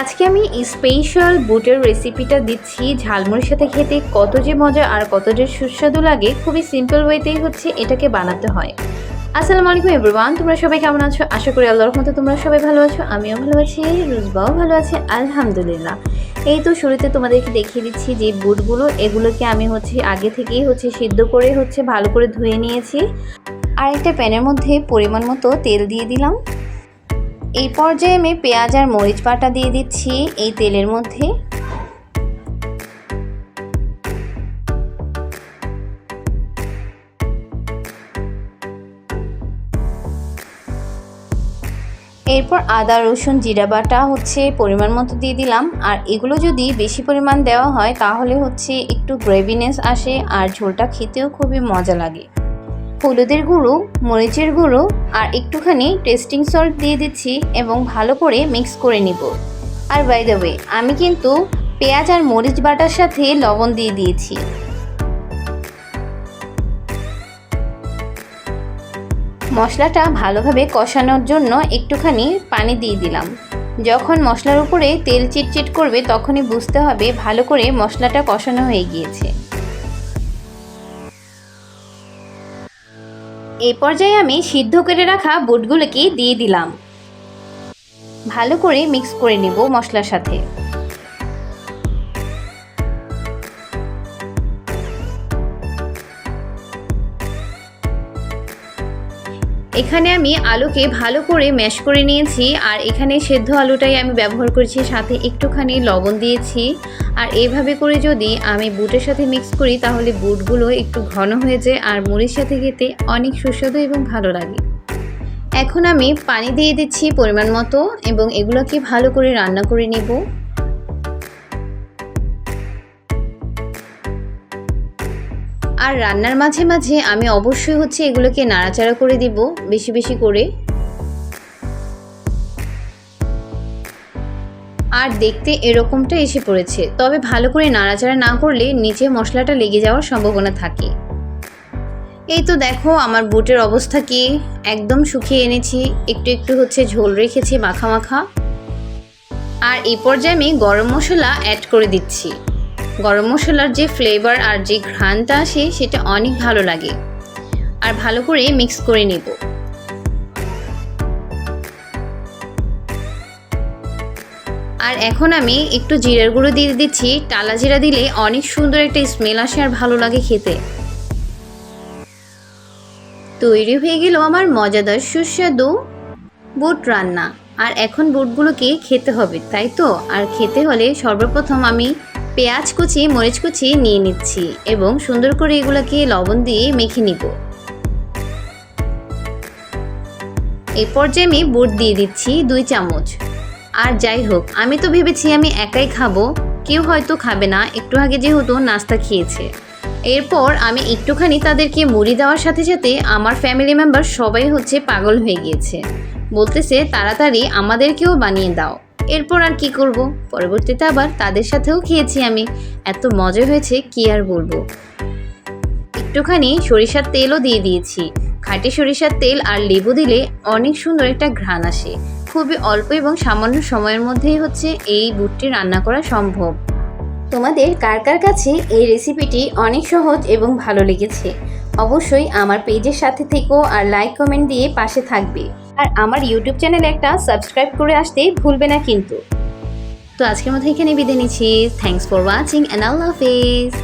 আজকে আমি স্পেশাল বুটের রেসিপিটা দিচ্ছি। ঝালমুড়ির সাথে খেতে কত যে মজা আর কত যে সুস্বাদু লাগে, খুবই সিম্পল ওয়েতেই হচ্ছে এটাকে বানাতে হয়। আসসালামু আলাইকুম এভরিওয়ান তোমরা সবাই কেমন আছো? আশা করি আল্লাহর মতো তোমরা সবাই ভালো আছো, আমিও ভালো আছি, রুজবাও ভালো আছে, আলহামদুলিল্লাহ। এই তো শুরুতে তোমাদেরকে দেখিয়ে দিচ্ছি যে বুটগুলো, এগুলোকে আমি হচ্ছে আগে থেকেই হচ্ছে সিদ্ধ করে হচ্ছে ভালো করে ধুয়ে নিয়েছি। আর একটা প্যানের মধ্যে পরিমাণ মতো তেল দিয়ে দিলাম। এই পর্যায়ে আমি পেঁয়াজ আর মরিচ বাটা দিয়ে দিচ্ছি এই তেলের মধ্যে। এরপর আদা, রসুন, জিরা বাটা হচ্ছে পরিমাণ মতো দিয়ে দিলাম। আর এগুলো যদি বেশি পরিমাণ দেওয়া হয় তাহলে হচ্ছে একটু গ্রেভিনেস আসে আর ঝোলটা খেতেও খুবই মজা লাগে। হলুদের গুঁড়ো, মরিচের গুঁড়ো আর একটুখানি টেস্টিং সল্ট দিয়ে দিচ্ছি এবং ভালো করে মিক্স করে নিব। আর বাই দ্য ওয়ে আমি কিন্তু পেঁয়াজ আর মরিচ বাটার সাথে লবণ দিয়ে দিয়েছি। মশলাটা ভালোভাবে কষানোর জন্য একটুখানি পানি দিয়ে দিলাম। যখন মশলার উপরে তেল চিটচিট করবে, তখনই বুঝতে হবে ভালো করে মশলাটা কষানো হয়ে গিয়েছে। এই পর্যায়ে আমি সিদ্ধ করে রাখা বুটগুলোকে দিয়ে দিলাম। ভালো করে মিক্স করে নেব মশলার সাথে। এখানে আমি আলুকে ভালো করে ম্যাশ করে নিয়েছি, আর এখানে সেদ্ধ আলুটাই আমি ব্যবহার করেছি, সাথে একটুখানি লবণ দিয়েছি। আর এইভাবে করে যদি আমি বুটের সাথে মিক্স করি, তাহলে বুটগুলো একটু ঘন হয়ে যায়, আর মুড়ির সাথে খেতে অনেক সুস্বাদু এবং ভালো লাগে। এখন আমি পানি দিয়ে দিচ্ছি পরিমাণ মতো, এবং এগুলোকে ভালো করে রান্না করে নেব। আর রান্নার মাঝে মাঝে আমি অবশ্যই হচ্ছে এগুলোকে নাড়াচাড়া করে দিব, বেশি বেশি করে। আর দেখতে এরকমটা এসে পড়েছে। তবে ভালো করে নাড়াচাড়া না করলে নিচে মশলাটা লেগে যাওয়ার সম্ভাবনা থাকে। এই তো দেখো আমার বুটের অবস্থা কি। একদম শুকিয়ে এনেছি, একটু একটু হচ্ছে ঝোল রেখেছি মাখা মাখা। আর এই পর্যায়ে আমি গরম মশলা অ্যাড করে দিচ্ছি। গরম মশলার যে ফ্লেভার আর যে ঘ্রাণটা আসে, সেটা অনেক ভালো লাগে। আর ভালো করে মিক্স করে নেব। আর এখন আমি একটু জিরার গুঁড়ো দিয়ে দিচ্ছি। টালা জিরা দিলে অনেক সুন্দর একটা স্মেল আসে আর ভালো লাগে খেতে। তৈরি হয়ে গেল আমার মজাদার সুস্বাদু বুট রান্না। আর এখন বুটগুলোকে খেতে হবে, তাই তো? আর খেতে হলে সর্বপ্রথম আমি পেঁয়াজ কুচি, মরিচ কুচি নিয়ে নিচ্ছি এবং সুন্দর করে এগুলোকে লবণ দিয়ে মেখে নিব। এই পর্যায়ে আমি বুট দিয়ে দিচ্ছি দুই চামচ। আর যাই হোক, আমি তো ভেবেছি আমি একাই খাব, কেউ হয়তো খাবে না, একটু আগে যেহেতু নাস্তা খেয়েছে। এরপর আমি একটুখানি তাদেরকে মুড়ি দেওয়ার সাথে সাথে আমার ফ্যামিলি মেম্বার সবাই হচ্ছে পাগল হয়ে গিয়েছে। বলতেছে, তাড়াতাড়ি আমাদেরকেও বানিয়ে দাও। এরপর আর কি করব? পরবর্তীতে আবার তাদের সাথেও খেয়েছি আমি। এত মজা হয়েছে, কি আর বলব? একটুখানি সরিষার তেলও দিয়ে দিয়েছি। খাঁটি সরিষার তেল আর লেবু দিলে অনেক সুন্দর একটা ঘ্রাণ আসে। খুবই অল্প এবং সামান্য সময়ের মধ্যেই হচ্ছে এই বুটটি রান্না করা সম্ভব। তোমাদের কার কার কাছে এই রেসিপিটি অনেক সহজ এবং ভালো লেগেছে? অবশ্যই আমার পেজের সাথে থেকো আর লাইক, কমেন্ট দিয়ে পাশে থাকবে। আর আমার ইউটিউব চ্যানেলে একটা সাবস্ক্রাইব করে আসতে ভুলবে না কিন্তু। তো আজকের মধ্যে এখানে বিদায় নিচ্ছি। থ্যাংকস ফর ওয়াচিং অ্যান্ড আল্লাহ হাফেজ